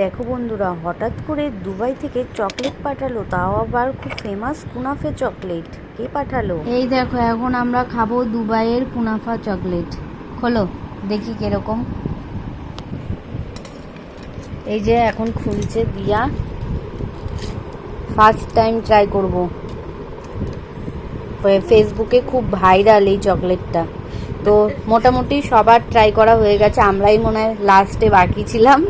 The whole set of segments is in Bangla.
দেখো বন্ধুরা, হঠাৎ করে দুবাই থেকে চকলেট পাঠালো, তাও আবার খুব ফেমাস কুনাফে চকলেট। কে পাঠালো? এই দেখো, এখন আমরা খাব দুবাইয়ের কুনাফা চকলেট। খোলো, দেখি কীরকম। এই যে এখন খুলছে দিয়া। ফার্স্ট টাইম ট্রাই করব। ফেসবুকে খুব ভাইরাল এই চকলেটটা। তো মোটামুটি সবার ট্রাই করা হয়ে গেছে, আমরাই মনে হয় লাস্টে বাকি ছিলাম।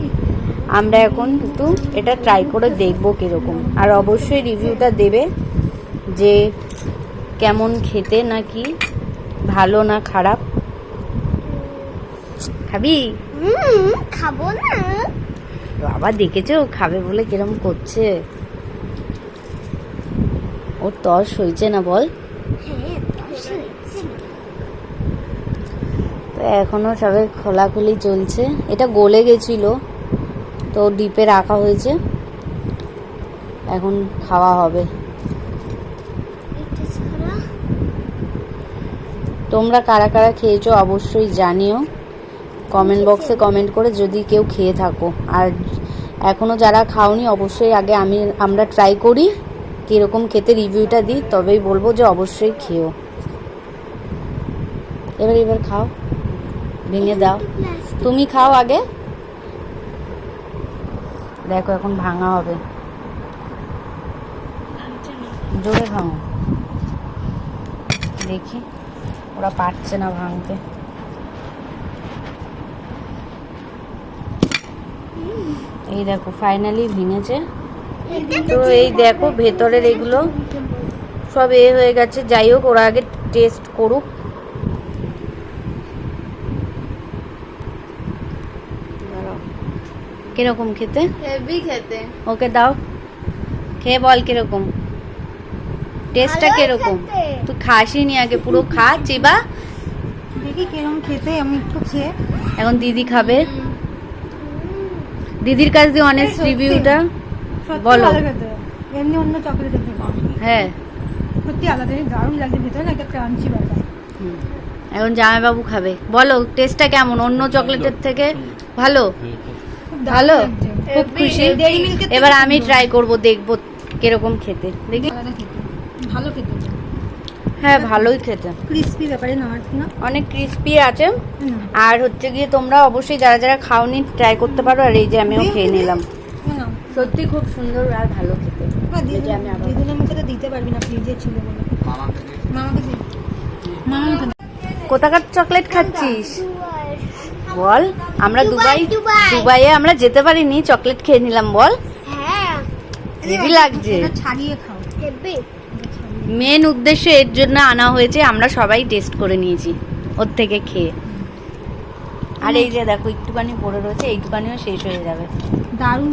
আমরা এখন একটু এটা ট্রাই করে দেখব কীরকম। আর অবশ্যই রিভিউটা দেবে যে কেমন খেতে নাকি ভালো না খারাপ। খাবি? খাব না। বাবা দেখেছ খাবে বলে কিরম করছে? ওর তস হয়েছে না বল? হ্যাঁ। তো এখনও সবে খোলাখুলি চলছে। এটা গলে গেছিল। তো ডিপে রাখা হয়েছে। এখন খাওয়া হবে। তোমরা কারা কারা খেয়েছো অবশ্যই জানিও। কমেন্ট বক্সে কমেন্ট করে যদি কেউ খেয়ে থাকো। আর এখনও যারা খাওনি অবশ্যই আগে আমি আমরা ট্রাই করি কীরকম খেতে রিভিউটা দিই তবেই বলব যে অবশ্যই খেও এবার এবার খাও। ভেঙে দাও। তুমি খাও আগে। দেখো, এখন ভাঙা হবে। জোরে ভাঙো। দেখি, ওরা পারছে না ভাঙতে। এই দেখো ফাইনালি ভেঙেছে। তো এই দেখো, ভেতরের এগুলো সব এ হয়ে গেছে। যাই হোক, ওরা আগে টেস্ট করুক। কীরকম খেতে? হেভি খেতে। ওকে দাও। খেয়ে বল কীরকম? টেস্টটা কীরকম। তুই খাসিনি আগে পুরো খা চিবা। দেখি কিরম খেতে আমি একটু খেয়ে। এখন দিদি খাবে। দিদির কাছ দিয়ে অনেস্ট রিভিউটা বলো। এমনি অন্য চকলেটের থেকে হ্যাঁ। সত্যি আলাদা দারুণ লাগছে ভেতরে না একটা ক্রাঞ্চি ব্যাপার। এখন জামাইবাবু খাবে। বলো টেস্টটা কেমন? অন্য চকলেটের থেকে ভালো? ভালো? খুব খুশি। এবার আমি ট্রাই করব দেখব কীরকম খেতে। দেখি। ভালো খেতে হ্যাঁ ভালোই খেতে। ক্রিস্পি ব্যাপারে না না? অনেক ক্রিস্পি আছে। আর হচ্ছে গিয়ে তোমরা অবশ্যই যারা যারা খাওনি ট্রাই করতে পারো। আর এই যে আমিও খেয়ে নিলাম। সত্যি খুব সুন্দর আর ভালো খেতে। দিদুন- তো দিতে পারবি না ফ্রিজে ছিল বলে। মামাকে। কোথাকার চকলেট খাচ্ছিস। বল আমরা দুবাই দুবাই, দুবাই। দুবাইয়ে আমরা যেতে পারিনি চকলেট খেয়ে নিলাম বল। হ্যাঁ। হেভি লাগছে। মেন উদ্দেশ্য এর জন্য আনা হয়েছে আমরা সবাই টেস্ট করে নিয়েছি ওর থেকে খেয়ে। আর এই যে দেখো একটুখানি পড়ে রয়েছে এইটুখানিও শেষ হয়ে যাবে। দারুণ